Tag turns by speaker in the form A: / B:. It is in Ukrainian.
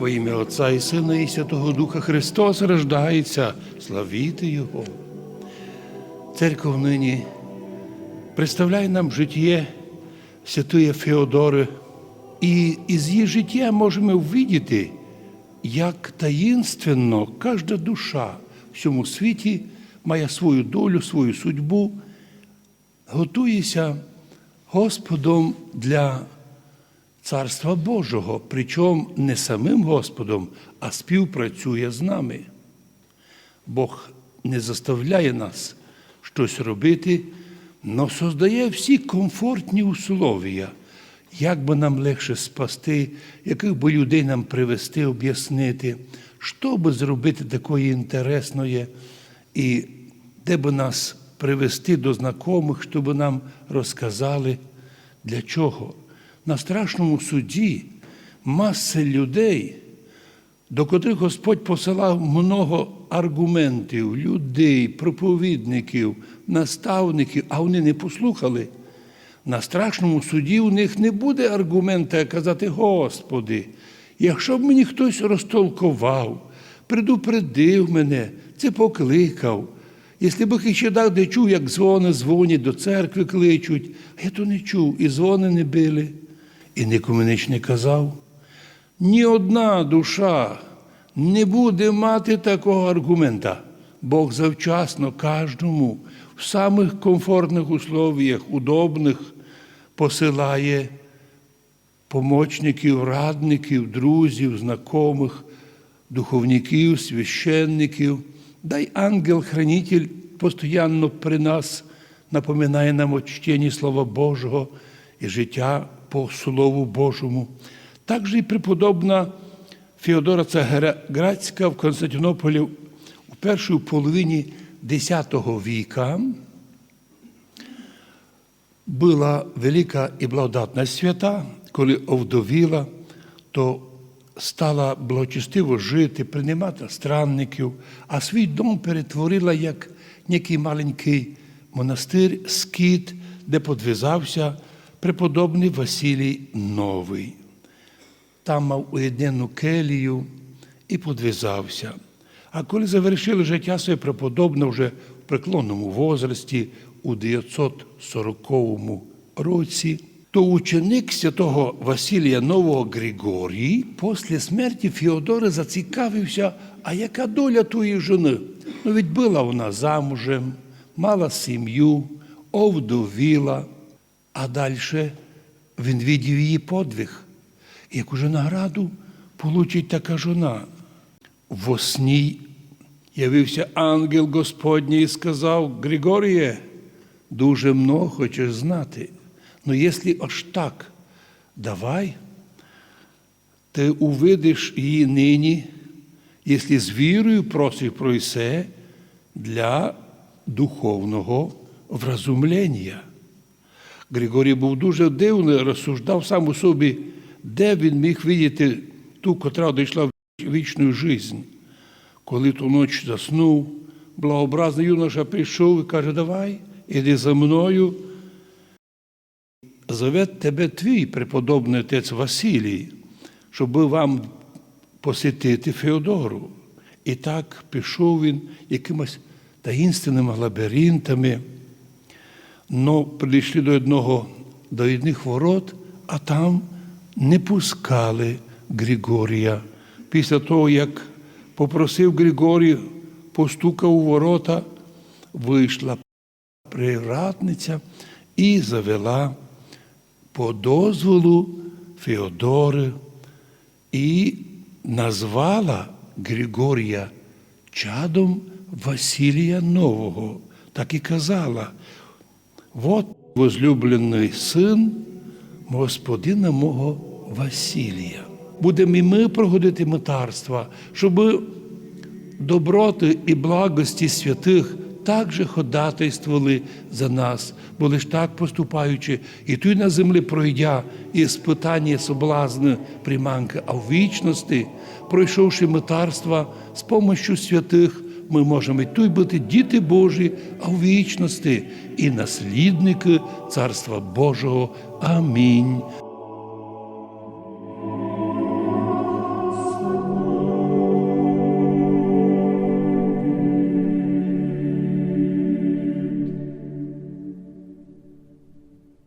A: Во ім'я Отця і Сина, і Святого Духа Христос рождається, славіти Його. Церков нині представляє нам життя святої Феодори, і із її життя можемо ввідіти, як таїнственно кожна душа в цьому світі має свою долю, свою судьбу, готується Господом для Царства Божого, причому не самим Господом, а співпрацює з нами. Бог не заставляє нас щось робити, але создає всі комфортні условия, як би нам легше спасти, яких би людей нам привести, об'яснити, що би зробити такої інтересної, і де би нас привести до знайомих, щоб нам розказали, для чого. На страшному суді маса людей, до котрих Господь посилав много аргументів, людей, проповідників, наставників, а вони не послухали. На страшному суді у них не буде аргумента казати, Господи, якщо б мені хтось розтолкував, предупредив мене, це покликав. Якщо б ще так де чув, як дзвони дзвонять, до церкви кличуть, а я то не чув, і дзвони не били, і нікому не казав. Ні одна душа не буде мати такого аргумента. Бог завчасно кожному в самих комфортних условіях, удобних, посилає помічників, радників, друзів, знайомих, духовників, священників. Дай ангел-хранитель постійно при нас напоминає нам о чтенні Слова Божого і життя по Слову Божому. Також і преподобна Феодора Цаграцька в Константинополі у першій половині X віка була велика і благодатна свята, коли овдовіла, то стала благочестиво жити, приймати странників, а свій дом перетворила як некий маленький монастир, скіт, де подвизався преподобний Василій Новий. Там мав уєднену келію і подвизався. А коли завершили життя своє преподобне вже в преклонному возрасті у 940 році, то ученик святого Василія Нового Григорій після смерті Феодори зацікавився, а яка доля тої жони? Ну, ведь була вона замужем, мала сім'ю, овдовіла, а далі він видів її подвиг. Як уже награду получить така жона. Во сні явився ангел Господній і сказав, Григоріє, дуже много хочеш знати. Ну, якщо аж так, давай, ти увидиш її нині, якщо з вірою просиш про ісе для духовного вразумлення. Григорій був дуже дивний, розсуждав сам у собі, де він міг видіти ту, котра дійшла в вічну життя. Коли ту ніч заснув, благообразний юноша прийшов і каже, давай, іди за мною. Зове тебе твій преподобний отець Василій, щоб вам посетити Феодору. І так пішов він якимось таїнственними лабіринтами. Но прийшли до одного до одних ворот, а там не пускали Григорія. Після того, як попросив Григорій, постукав у ворота, вийшла прирадниця і завела по дозволу Феодори і назвала Григорія чадом Василія Нового. Так і казала. Вот возлюблений син господина мого Василія. Будемо і ми проходити митарства, щоб доброти і благості святих також ходатайствували за нас, бо лиш так поступаючи, і тут на землі пройдя і спитання соблазни приманки, а в вічності, пройшовши митарства з помощю святих, ми можемо і тут бути діти Божі, а в вічності і наслідники Царства Божого. Амінь.